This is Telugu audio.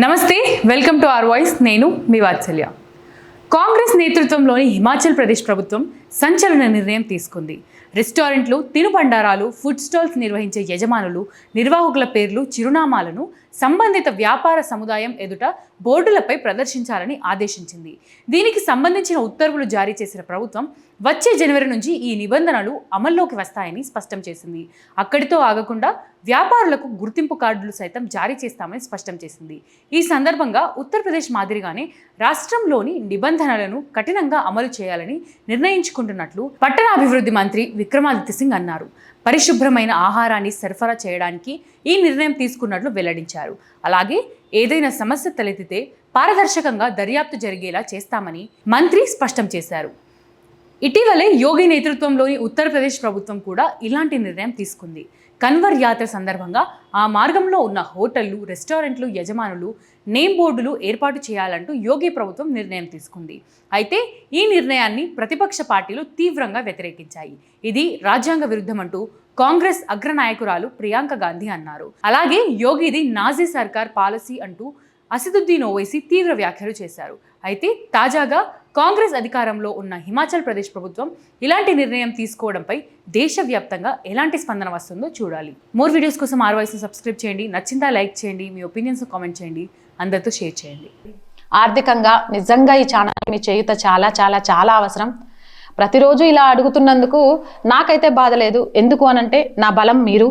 నమస్తే వెల్కమ్ టు ఆర్ వాయిస్. నేను మీ వాత్సల్య. కాంగ్రెస్ నేతృత్వంలోని హిమాచల్ ప్రదేశ్ ప్రభుత్వం సంచలన నిర్ణయం తీసుకుంది. రెస్టారెంట్లు తినుబండారాలు ఫుడ్ స్టాల్స్ నిర్వహించే యజమానులు నిర్వాహకుల పేర్లు చిరునామాలను సంబంధిత వ్యాపార సముదాయం ఎదుట బోర్డులపై ప్రదర్శించాలని ఆదేశించింది. దీనికి సంబంధించిన ఉత్తర్వులు జారీ చేసిన ప్రభుత్వం వచ్చే జనవరి నుంచి ఈ నిబంధనలు అమల్లోకి వస్తాయని స్పష్టం చేసింది. అక్కడితో ఆగకుండా వ్యాపారులకు గుర్తింపు కార్డులు సైతం జారీ చేస్తామని స్పష్టం చేసింది. ఈ సందర్భంగా ఉత్తరప్రదేశ్ మాదిరిగానే రాష్ట్రంలోని నిబంధనలను కఠినంగా అమలు చేయాలని నిర్ణయించుకుంటున్నట్లు పట్టణాభివృద్ధి మంత్రి విక్రమాదిత్య సింగ్ అన్నారు. పరిశుభ్రమైన ఆహారాన్ని సరఫరా చేయడానికి ఈ నిర్ణయం తీసుకున్నట్లు వెల్లడించారు. అలాగే ఏదైనా సమస్య తలెత్తితే పారదర్శకంగా దర్యాప్తు జరిగేలా చేస్తామని మంత్రి స్పష్టం చేశారు. ఇటీవలే యోగి నేతృత్వంలోని ఉత్తరప్రదేశ్ ప్రభుత్వం కూడా ఇలాంటి నిర్ణయం తీసుకుంది. కన్వర్ యాత్ర సందర్భంగా ఆ మార్గంలో ఉన్న హోటళ్ళు రెస్టారెంట్లు యజమానులు నేమ్ బోర్డులు ఏర్పాటు చేయాలంటూ యోగి ప్రభుత్వం నిర్ణయం తీసుకుంది. అయితే ఈ నిర్ణయాన్ని ప్రతిపక్ష పార్టీలు తీవ్రంగా వ్యతిరేకించాయి. ఇది రాజ్యాంగ విరుద్ధమంటూ కాంగ్రెస్ అగ్రనాయకురాలు ప్రియాంక గాంధీ అన్నారు. అలాగే యోగిది నాజీ సర్కార్ పాలసీ అంటూ అసదుద్దీన్ ఓవైసీ తీవ్ర వ్యాఖ్యలు చేశారు. అయితే తాజాగా కాంగ్రెస్ అధికారంలో ఉన్న హిమాచల్ ప్రదేశ్ ప్రభుత్వం ఇలాంటి నిర్ణయం తీసుకోవడంపై దేశవ్యాప్తంగా ఎలాంటి స్పందన వస్తుందో చూడాలి. మోర్ వీడియోస్ కోసం ఆర్ వాయిస్ని సబ్స్క్రైబ్ చేయండి. నచ్చిందా లైక్ చేయండి. మీ ఒపీనియన్స్ కామెంట్ చేయండి. అందరితో షేర్ చేయండి. ఆర్థికంగా నిజంగా ఈ ఛానల్ మీ చేయుత చాలా చాలా చాలా అవసరం. ప్రతిరోజు ఇలా అడుగుతున్నందుకు నాకైతే బాధ లేదు. ఎందుకు అనంటే నా బలం మీరు.